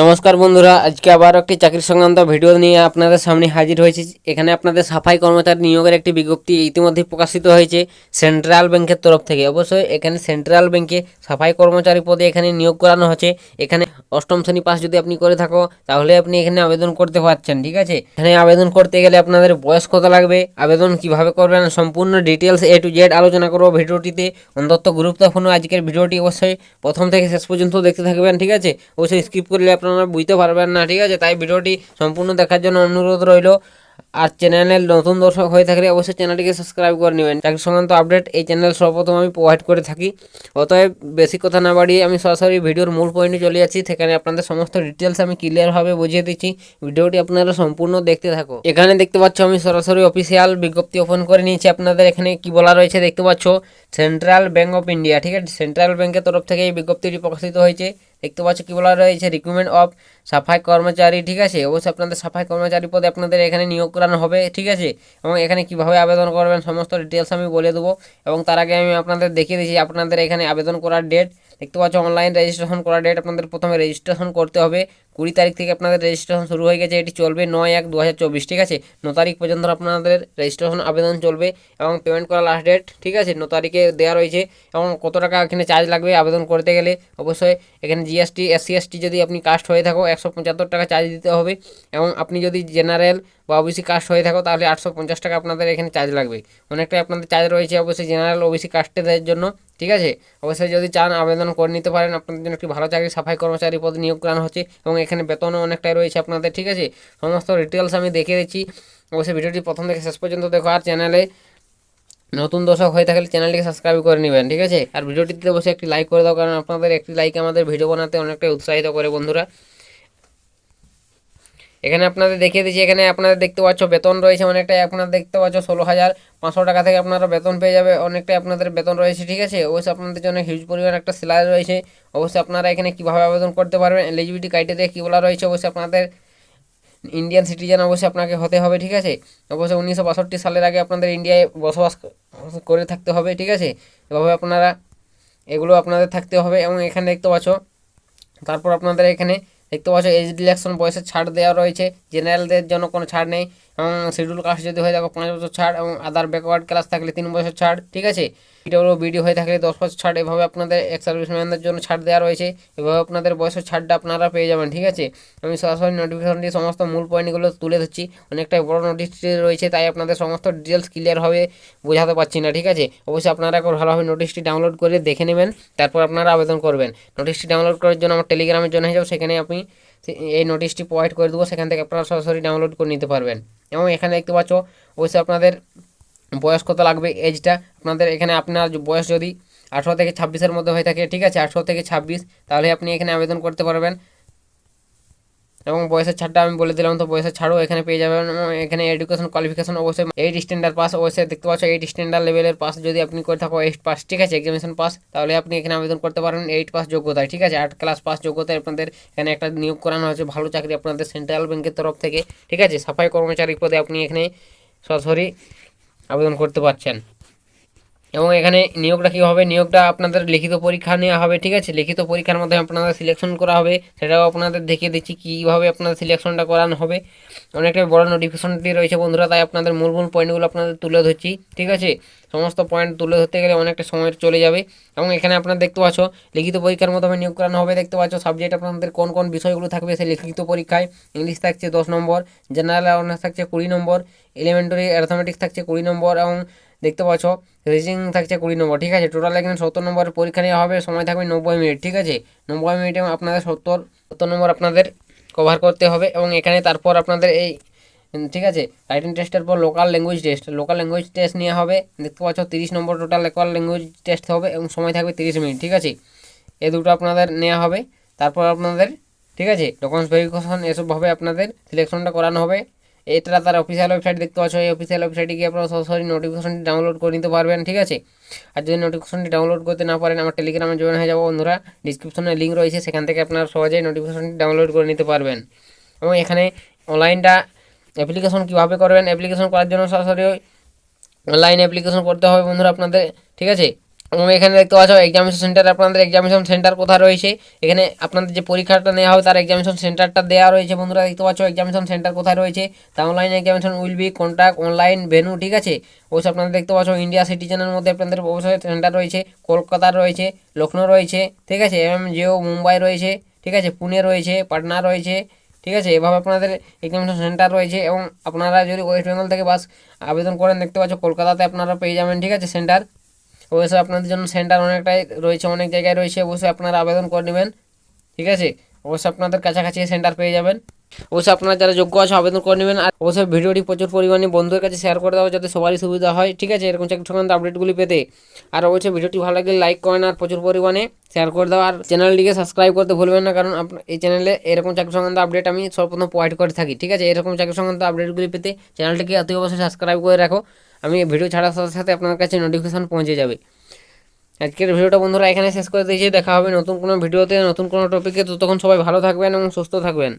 নমস্কার বন্ধুরা, আজকে আবার একটি চাকরি সংক্রান্ত ভিডিও নিয়ে আপনাদের সামনে হাজির হয়েছি। এখানে আপনাদের সাফাই কর্মচারী নিয়োগের একটি বিজ্ঞপ্তি ইতিমধ্যে প্রকাশিত হয়েছে সেন্ট্রাল ব্যাংকের তরফ থেকে। অবশ্যই এখানে সেন্ট্রাল ব্যাংকে সাফাই কর্মচারী পদে এখানে নিয়োগ করানো হচ্ছে। এখানে অষ্টম শ্রেণি পাস যদি আপনি করে থাকো, তাহলে আপনি এখানে আবেদন করতে পারছেন, ঠিক আছে? এখানে আবেদন করতে গেলে আপনাদের বয়স কত লাগবে, আবেদন কীভাবে করবেন, সম্পূর্ণ ডিটেলস এ টু জেড আলোচনা করব ভিডিওটিতে। অন্তত গুরুত্বপূর্ণ আজকের ভিডিওটি অবশ্যই প্রথম থেকে শেষ পর্যন্ত দেখতে থাকবেন, ঠিক আছে? অবশ্যই স্কিপ করলে বুঝতে পারবেন না, ঠিক আছে? তাই ভিডিওটি সম্পূর্ণ দেখার জন্য অনুরোধ রইল। আর চ্যানেলের নতুন দর্শক হয়ে থাকলে অবশ্যই চ্যানেলটিকে সাবস্ক্রাইব করে নেবেন। চাকরি সংক্রান্ত আপডেট এই চ্যানেল সর্বপ্রথম আমি প্রোভাইড করে থাকি। অতএব বেশি কথা না বাড়িয়ে আমি সরাসরি ভিডিওর মূল পয়েন্টে চলে যাচ্ছি। সেখানে আপনাদের সমস্ত ডিটেলস আমি ক্লিয়ারভাবে বুঝিয়ে দিচ্ছি। ভিডিওটি আপনারা সম্পূর্ণ দেখতে থাকো। এখানে দেখতে পাচ্ছ আমি সরাসরি অফিসিয়াল বিজ্ঞপ্তি ওপেন করে নিয়েছি। আপনাদের এখানে কি বলা রয়েছে দেখতে পাচ্ছ? সেন্ট্রাল ব্যাঙ্ক অফ ইন্ডিয়া ঠিক আছে? সেন্ট্রাল ব্যাঙ্কের তরফ থেকে এই বিজ্ঞপ্তিটি প্রকাশিত হয়েছে। দেখতে পাচ্ছ কী বলা রয়েছে রিক্রুটমেন্ট অফ সাফাই কর্মচারী, ঠিক আছে? অবশ্যই আপনাদের সাফাই কর্মচারী পদে আপনাদের এখানে নিয়োগ করানো হবে, ঠিক আছে? এবং এখানে কীভাবে আবেদন করবেন সমস্ত ডিটেলস আমি বলে দেবো। এবং তার আগে আমি আপনাদের দেখিয়ে দিচ্ছি, আপনাদের এখানে আবেদন করার ডেট দেখতে পাচ্ছ অনলাইন রেজিস্ট্রেশন করার ডেট আপনাদের প্রথমে রেজিস্ট্রেশন করতে হবে। কুড়ি তারিখ থেকে আপনাদের রেজিস্ট্রেশন শুরু হয়ে গেছে, এটি চলবে নয় এক দু ঠিক আছে? ন তারিখ পর্যন্ত আপনাদের রেজিস্ট্রেশন আবেদন চলবে এবং পেমেন্ট করা লাস্ট ডেট ঠিক আছে? ন তারিখে দেওয়া রয়েছে এবং কত টাকা এখানে চার্জ লাগবে আবেদন করতে গেলে? অবশ্যই এখানে জিএসটি এসসি এসটি যদি আপনি কাস্ট হয়ে থাকো, একশো পঁচাত্তর টাকা চার্জ দিতে হবে এবং আপনি যদি জেনারেল বা ওবিসি কাস্ট হয়ে থাকো, তাহলে আটশো পঞ্চাশ টাকা আপনাদের এখানে চার্জ লাগবে। অনেকটাই আপনাদের চার্জ রয়েছে অবশ্যই জেনারেল ওবিসি কাস্টেদের জন্য, ঠিক আছে? অবশ্যই যদি চান আবেদন করে নিতে পারেন, আপনাদের জন্য একটি ভালো চাকরি, সাফাই কর্মচারী পদ নিয়োগ করানো হচ্ছে এবং এখানে বেতনও অনেকটাই রয়েছে আপনাদের, ঠিক আছে? সমস্ত ডিটেলস আমি দেখে দিচ্ছি। অবশ্যই ভিডিওটি প্রথম থেকে শেষ পর্যন্ত দেখো, আর চ্যানেলে নতুন দর্শক হয়ে থাকলে চ্যানেলটিকে সাবস্ক্রাইব করে নেবেন, ঠিক আছে? আর ভিডিওটিতে বসে একটি লাইক করে দাও, কারণ আপনাদের একটি লাইক আমাদের ভিডিও বানাতে অনেকটাই উৎসাহিত করে বন্ধুরা। এখানে আপনাদের দেখিয়ে দিচ্ছি, এখানে আপনাদের দেখতে পাচ্ছ, বেতন রয়েছে অনেকটাই, আপনারা দেখতে পাচ্ছ ষোলো হাজার পাঁচশো টাকা থেকে আপনারা বেতন পেয়ে যাবে, অনেকটাই আপনাদের বেতন রয়েছে, ঠিক আছে? অবশ্যই আপনাদের জন্য হিউজ পরিমাণ একটা স্যালারি রয়েছে, অবশ্যই আপনারা এখানে কীভাবে আবেদন করতে পারবেন এলিজিবিলিটি ক্রাইটেরিয়া কী বলা রয়েছে, অবশ্যই আপনাদের ইন্ডিয়ান সিটিজেন অবশ্যই আপনাকে হতে হবে, ঠিক আছে? অবশ্যই উনিশশো বাষট্টি সালের আগে আপনাদের ইন্ডিয়ায় বসবাস করে থাকতে হবে, ঠিক আছে? এভাবে আপনারা, এগুলো আপনাদের থাকতে হবে এবং এখানে দেখতে পাচ্ছ, তারপর আপনাদের এখানে দেখতে পাচ্ছ এজ ইলেকশন বয়সের ছাড় দেওয়া রয়েছে জেনারেলদের জন্য কোনো ছাড় নেই। শিডিউল কাস্ট যদি হয়ে থাকে পাঁচ বছর ছাড় এবং আদার ব্যাকওয়ার্ড ক্লাস থাকলে তিন বছর ছাড়, ঠিক আছে? পিডব্লিউ বিডি হয়ে থাকলে দশ বছর ছাড়, এভাবে আপনাদের এক্স সার্ভিসম্যানদের জন্য ছাড় দেওয়া রয়েছে, এভাবে আপনাদের বয়সের ছাড়টা আপনারা পেয়ে যাবেন, ঠিক আছে? আমি সরাসরি নোটিফিকেশনটি সমস্ত মূল পয়েন্টগুলো তুলে ধরছি, অনেকটাই বড় নোটিশটি রয়েছে, তাই আপনাদের সমস্ত ডিটেলস ক্লিয়ারভাবে বোঝাতে পারছি না, ঠিক আছে? অবশ্যই আপনারা একবার ভালোভাবে নোটিশটি ডাউনলোড করে দেখে নেবেন, তারপর আপনারা আবেদন করবেন। নোটিশটি ডাউনলোড করার জন্য আমার টেলিগ্রামের জন্য হয়ে যাও সেখানে আপনি এই নোটিশটি প্রোভাইড করে দেবো, সেখান থেকে আপনারা সরাসরি ডাউনলোড করে নিতে পারবেন। এবং এখানে দেখতে পাচ্ছ, অবশ্যই আপনাদের বয়স কত লাগবে এজটা আপনাদের এখানে আপনার বয়স যদি আঠেরো থেকে ছাব্বিশের মধ্যে হয়ে থাকে, ঠিক আছে? আঠেরো থেকে ছাব্বিশ, তাহলে আপনি এখানে আবেদন করতে পারবেন। এবং বয়সের ছাড়টা আমি বলে দিলাম, তো বয়সের ছাড়ও এখানে পেয়ে যাবেন। এখানে এডুকেশন কোয়ালিফিকেশন অবশ্যই এইট স্ট্যান্ডার্ড পাস অবশ্যই দেখতে পাচ্ছ এইট স্ট্যান্ডার্ড লেভেলের পাস যদি আপনি করে থাকো এইট পাস ঠিক আছে? এক্সামিনেশন পাস তাহলে আপনি এখানে আবেদন করতে পারেন এইট পাস যোগ্যতায়, ঠিক আছে? আট ক্লাস পাস যোগ্যতায় আপনাদের এখানে একটা নিয়োগ করানো হয়েছে, ভালো চাকরি আপনাদের সেন্ট্রাল ব্যাংকের তরফ থেকে, ঠিক আছে? সাফাই কর্মচারী পদে আপনি এখানে সরাসরি আবেদন করতে পারছেন। এবং এখানে নিয়োগটা কী হবে? নিয়োগটা আপনাদের লিখিত পরীক্ষা নেওয়া হবে, ঠিক আছে? লিখিত পরীক্ষার মাধ্যমে আপনাদের সিলেকশন করা হবে। সেটাও আপনাদের দেখিয়ে দিচ্ছি কীভাবে আপনাদের সিলেকশনটা করানো হবে। অনেকটা বড় নোটিফিকেশনটি রয়েছে বন্ধুরা, তাই আপনাদের মূল মূল পয়েন্টগুলো আপনাদের তুলে ধরছি, ঠিক আছে? সমস্ত পয়েন্ট তুলে ধরতে গেলে অনেকটা সময় চলে যাবে। এবং এখানে আপনারা দেখতে পাচ্ছ, লিখিত পরীক্ষার মাধ্যমে নিয়োগ করানো হবে। দেখতে পাচ্ছ সাবজেক্ট আপনাদের কোন কোন বিষয়গুলো থাকবে, সেই লিখিত পরীক্ষায়। ইংলিশ থাকছে দশ নম্বর জেনারেল অনার্স থাকছে কুড়ি নম্বর এলিমেন্টারি অ্যাথমেটিক্স থাকছে কুড়ি নম্বর, এবং দেখতে পাচ্ছ? রেজিং থাকছে কুড়ি নম্বর, ঠিক আছে? টোটাল এখানে সত্তর নম্বরের পরীক্ষা নেওয়া হবে, সময় থাকবে নব্বই মিনিট, ঠিক আছে? নব্বই মিনিটে আপনাদের সত্তর সত্তর নম্বর আপনাদের কভার করতে হবে এবং এখানে তারপর আপনাদের এই, ঠিক আছে? রাইটিং টেস্টের পর local language test local language test নেওয়া হবে, দেখতে পাচ্ছ তিরিশ number total local language test হবে এবং সময় থাকবে তিরিশ মিনিট, ঠিক আছে? এ দুটো আপনাদের নেওয়া হবে, তারপর আপনাদের, ঠিক আছে? ডকুমেন্টস ভেরিফিকেশন এসবভাবে আপনাদের সিলেকশনটা করানো হবে এটা তার অফিসিয়াল ওয়েবসাইট দেখতে পাচ্ছ, এই অফিসিয়াল ওয়েবসাইটে গিয়ে আপনারা সরাসরি নোটিফিকেশনটি ডাউনলোড করে নিতে পারবেন, ঠিক আছে? আর যদি নোটিফিকেশনটি ডাউনলোড করতে না পারেন, আমার টেলিগ্রামে জয়েন হয়ে যাব বন্ধুরা। ডিসক্রিপশনে লিঙ্ক রয়েছে, সেখান থেকে আপনারা সহজেই নোটিফিকেশনটি ডাউনলোড করে নিতে পারবেন। এবং এখানে অনলাইনটা অ্যাপ্লিকেশন কীভাবে করবেন অ্যাপ্লিকেশন করার জন্য সরাসরি অনলাইন অ্যাপ্লিকেশন করতে হবে বন্ধুরা আপনাদের, ঠিক আছে? এবং এখানে দেখতে পাচ্ছ এক্সামিনেশন সেন্টার আপনাদের এক্সামিনেশন সেন্টার কোথায় রয়েছে? এখানে আপনাদের যে পরীক্ষাটা নেওয়া হবে, তার এক্সামিনেশন সেন্টারটা দেওয়া রয়েছে। বন্ধুরা, দেখতে পাচ্ছ এক্সামিনেশন সেন্টার কোথায় রয়েছে? তা online examination will be contact online venue ঠিক আছে? অবশ্যই আপনারা দেখতে পাচ্ছ ইন্ডিয়া সিটিজেনের মধ্যে আপনাদের অবশ্যই সেন্টার রয়েছে কলকাতার রয়েছে লখনৌ রয়েছে, ঠিক আছে? এম জিও মুম্বাই রয়েছে, ঠিক আছে? পুনে রয়েছে, পাটনা রয়েছে, ঠিক আছে? এভাবে আপনাদের এক্সামিনেশন সেন্টার রয়েছে এবং আপনারা যদি ওয়েস্ট বেঙ্গল থেকে বাস আবেদন করেন, দেখতে পাচ্ছ, কলকাতাতে আপনারা পেয়ে যাবেন, ঠিক আছে? সেন্টার অবশ্যই আপনাদের জন্য সেন্টার অনেকটাই রয়েছে, অনেক জায়গায় রয়েছে। অবশ্যই আপনারা আবেদন করে নেবেন, ঠিক আছে? অবশ্যই আপনাদের কাছাকাছি সেন্টার পেয়ে যাবেন। অবশ্যই আপনারা যারা যোগ্য আছে আবেদন করে নেবেন। আর অবশ্যই ভিডিওটি প্রচুর পরিমাণে বন্ধুদের কাছে শেয়ার করে দেওয়া যাতে সবারই সুবিধা হয়। ঠিক আছে? এরকম চাকরি সংক্রান্ত আপডেটগুলি পেতে। আর অবশ্যই ভিডিওটি ভালো লাগলে লাইক করেন আর প্রচুর পরিমাণে শেয়ার করে দেওয়া আর চ্যানেলটিকে সাবস্ক্রাইব করতে ভুলবেন না, কারণ এই চ্যানেলে এরকম চাকরি সংক্রান্ত আপডেট আমি সর্বপ্রথম প্রোভাইড করে থাকি। ঠিক আছে? এরকম চাকরি সংক্রান্ত আপডেটগুলি পেতে চ্যানেলটিকে অতি অবশ্যই সাবস্ক্রাইব করে রাখো। আমি ভিডিও ছাড়ার সাথে সাথে আপনার কাছে নোটিফিকেশন পৌঁছে যাবে। আজকের ভিডিওটা বন্ধুরা এখানে শেষ করে দিয়েছি দেখা হবে নতুন কোনো ভিডিওতে, নতুন কোনো টপিকে ততক্ষণ সবাই ভালো থাকবেন এবং সুস্থ থাকবেন।